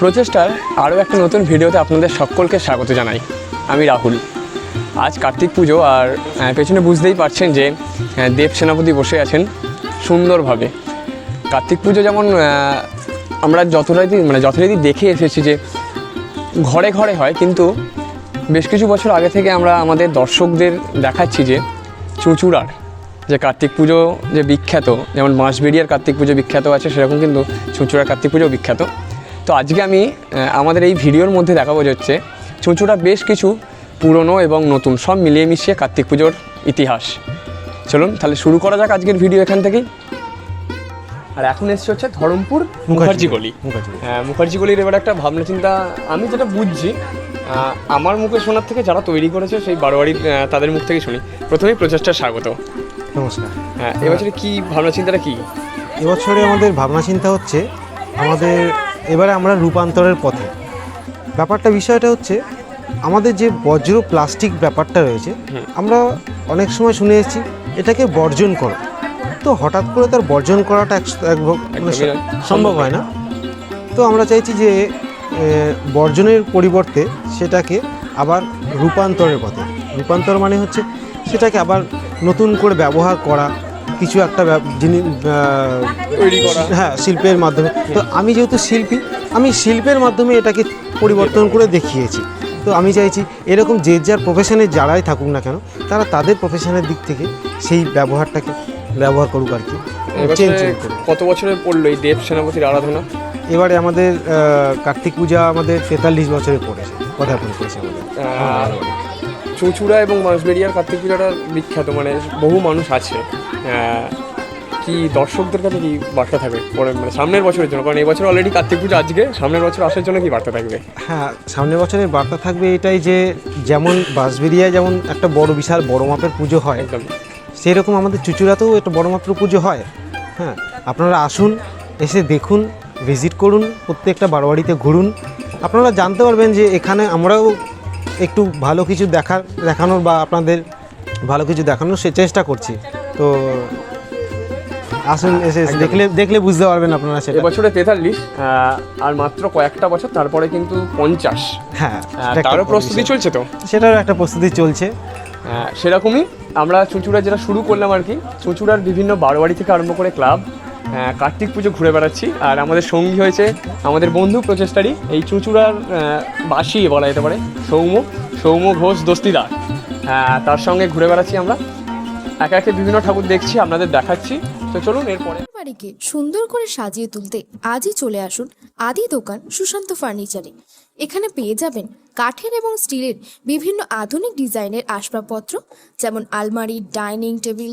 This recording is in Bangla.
প্রচেষ্টার আরও একটা নতুন ভিডিওতে আপনাদের সকলকে স্বাগত জানাই। আমি রাহুল। আজ কার্তিক পুজো আর পেছনে বুঝতেই পারছেন যে দেব সেনাপতি বসে আছেন সুন্দরভাবে। কার্তিক পুজো যেমন আমরা যতটাই মানে যথারীতি দেখে এসেছি যে, ঘরে ঘরে হয়, কিন্তু বেশ কিছু বছর আগে থেকে আমরা আমাদের দর্শকদের দেখাচ্ছি যে, চুঁচুড়ার যে কার্তিক পুজো যে বিখ্যাত যেমন বাঁশবেড়িয়ার কার্তিক পুজো বিখ্যাত আছে সেরকম কিন্তু চুঁচুড়ার কার্তিক পুজো বিখ্যাত। তো আজকে আমি আমাদের এই ভিডিওর মধ্যে দেখাবো যে হচ্ছে চুঁচুড়া বেশ কিছু পুরনো এবং নতুন সব মিলিয়ে মিশিয়ে কার্তিক পুজোর ইতিহাস। চলুন তাহলে শুরু করা যাক আজকের ভিডিও এখান থেকেই। আর এখন এসছে হচ্ছে ধরমপুর মুখার্জি গলি। মুখার্জি হ্যাঁ মুখার্জি গলির এবার একটা ভাবনা চিন্তা আমি যেটা বুঝছি আমার মুখে শোনার থেকে যারা তৈরি করেছে সেই বারোয়ারি তাদের মুখ থেকে শুনি। প্রথমেই প্রচেষ্টা স্বাগত। নমস্কার। হ্যাঁ এবছরে কি ভাবনা চিন্তাটা কি? এবছরে আমাদের ভাবনা চিন্তা হচ্ছে আমাদের এবারে আমরা রূপান্তরের পথে। ব্যাপারটা বিষয়টা হচ্ছে আমাদের যে বজ্র প্লাস্টিক ব্যাপারটা রয়েছে আমরা অনেক সময় শুনে এসেছি এটাকে বর্জন করো। তো হঠাৎ করে তার বর্জন করাটা মানে সম্ভব হয় না। তো আমরা চাইছি যে বর্জনের পরিবর্তে সেটাকে আবার রূপান্তরের পথে। রূপান্তর মানে হচ্ছে সেটাকে আবার নতুন করে ব্যবহার করা কিছু একটা জিনিস। হ্যাঁ শিল্পের মাধ্যমে। তো আমি যেহেতু শিল্পী আমি শিল্পের মাধ্যমে এটাকে পরিবর্তন করে দেখিয়েছি। তো আমি চাইছি এরকম যে যার প্রফেশনে যারাই থাকুক না কেন তারা তাদের প্রফেশনের দিক থেকে সেই ব্যবহারটাকে ব্যবহার করুক আর কি। চেঞ্জ কত বছরে পড়ল এই দেব সেনাপতির আরাধনা? এবারে আমাদের কার্তিক পূজা আমাদের তেতাল্লিশ বছরে পড়েছে পদার্পণ করেছে আমাদের। চুঁচুড়া এবং বাঁশবেড়িয়ার কার্তিক পূজাটা বিখ্যাত মানে বহু মানুষ আছে। কি দর্শকদের কাছে কি বার্তা থাকবে? পরে মানে সামনের বছরের জন্য কারণ এবছর অলরেডি কার্তিক পুজো আজকে সামনের বছর আসার জন্য কি বার্তা থাকবে? হ্যাঁ সামনের বছরের বার্তা থাকবে এটাই যে যেমন বাঁশবেরিয়ায় যেমন একটা বড় বিশাল বড় মাপের পুজো হয় একদম। সেরকম আমাদের চুচুড়াতেও একটা বড় মাপের পুজো হয়। হ্যাঁ আপনারা আসুন এসে দেখুন ভিজিট করুন প্রত্যেকটা বারোয়ারিতে ঘুরুন। আপনারা জানতে পারবেন যে এখানে আমরাও একটু ভালো কিছু দেখার দেখানোর বা আপনাদের ভালো কিছু দেখানোর সে চেষ্টা করছি। তো আসুন এসে দেখলে দেখলে বুঝতে পারবেন আপনারা সেটা। এবছরে তেতাল্লিশ আর মাত্র কয়েকটা বছর তারপরে কিন্তু পঞ্চাশ। হ্যাঁ তারও প্রস্তুতি চলছে তো? সেটারও একটা প্রস্তুতি চলছে। সেরকমই আমরা চুঁচুড়া যেটা শুরু করলাম আর কি চুঁচুড়ার বিভিন্ন বারোয়ারি থেকে আরম্ভ করে ক্লাব কার্তিক পুজো ঘুরে বেড়াচ্ছি। আর আমাদের সঙ্গী হয়েছে আমাদের বন্ধু প্রচেষ্টারই এই চুঁচুড়ার বাসি বলা যেতে পারে, সৌম্য। সৌম্য ঘোষ দস্তিদার। তার সঙ্গে ঘুরে বেড়াচ্ছি আমরা। একে একে বিভিন্ন ঠাকুর দেখছি, আপনাদের দেখাচ্ছি। তো চলুন, এরপরে। বাড়িকে সুন্দর করে সাজিয়ে তুলতে আজই চলে আসুন আদি দোকান সুশান্ত ফার্নিচারে। এখানে পেয়ে যাবেন কাঠের এবং স্টিলের বিভিন্ন আধুনিক ডিজাইনের আসবাবপত্র, যেমন আলমারি, ডাইনিং টেবিল